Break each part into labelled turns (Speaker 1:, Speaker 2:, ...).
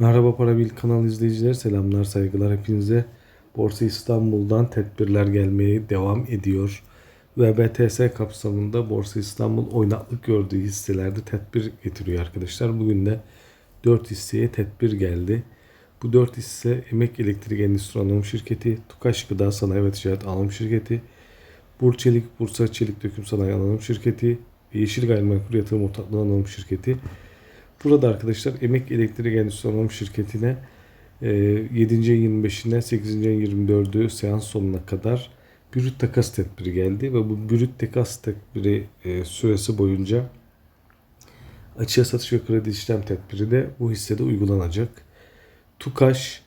Speaker 1: Merhaba Parabil kanal izleyiciler selamlar saygılar hepinize. Borsa İstanbul'dan tedbirler gelmeye devam ediyor. Ve BTS kapsamında Borsa İstanbul oynaklık gördüğü hisselerde tedbir getiriyor arkadaşlar. Bugün de 4 hisseye tedbir geldi. Bu 4 hisse Emek Elektrik Endüstri Anonim Şirketi, Tukaş Gıda Sanayi ve Ticaret Anonim Şirketi, Burçelik Bursa Çelik Döküm Sanayi Anonim Şirketi, Yeşil Gayrimenkul Yatırım Ortaklığı Anonim Şirketi. Burada arkadaşlar Emek Elektrik Endüstri Anonim Şirketi'ne e, 7. ayın 25'inden 8. ayın 24'ü seans sonuna kadar brüt takas tedbiri geldi ve bu brüt takas tedbiri e, süresi boyunca açığa satış ve kredi işlem tedbiri de bu hissede uygulanacak. Tukaş,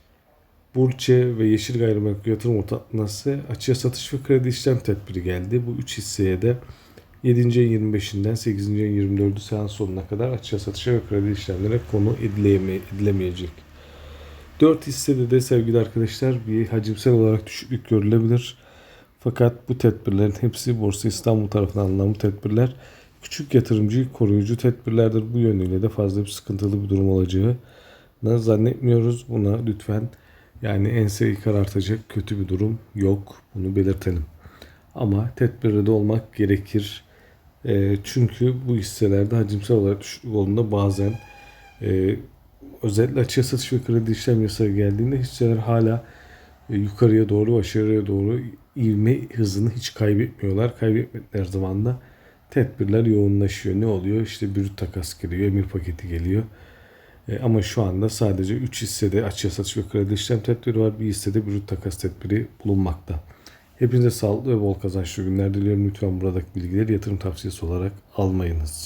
Speaker 1: Burçe ve Yeşil Gayrimenkul Yatırım Ortaklığı'na ise açığa satış ve kredi işlem tedbiri geldi. Bu üç hisseye de 7. ayın 25'inden 8. ayın 24'ü seans sonuna kadar açığa satışa ve kredi işlemlere konu edileme, edilemeyecek. 4 hissede de sevgili arkadaşlar bir hacimsel olarak düşüklük görülebilir. Fakat bu tedbirlerin hepsi Borsa İstanbul tarafından alınan bu tedbirler küçük yatırımcıyı koruyucu tedbirlerdir. Bu yönüyle de fazla bir sıkıntılı bir durum olacağını zannetmiyoruz. Buna lütfen yani enseyi karartacak kötü bir durum yok. Bunu belirtelim. Ama tedbirli de olmak gerekir. E, çünkü bu hisselerde hacimsel olarak düşüklük olduğunda bazen e, özellikle açığa satış ve kredi işlem yasağı geldiğinde hisseler hala e, yukarıya doğru, aşağıya doğru ivme hızını hiç kaybetmiyorlar. Kaybetmedikleri zaman da tedbirler yoğunlaşıyor. Ne oluyor? İşte brüt takas geliyor, emir paketi geliyor. E, ama şu anda sadece 3 hissede açığa satış ve kredi işlem tedbiri var. Bir hissede brüt takas tedbiri bulunmakta. Hepinize sağlıklı ve bol kazançlı günler diliyorum. Lütfen buradaki bilgileri yatırım tavsiyesi olarak almayınız.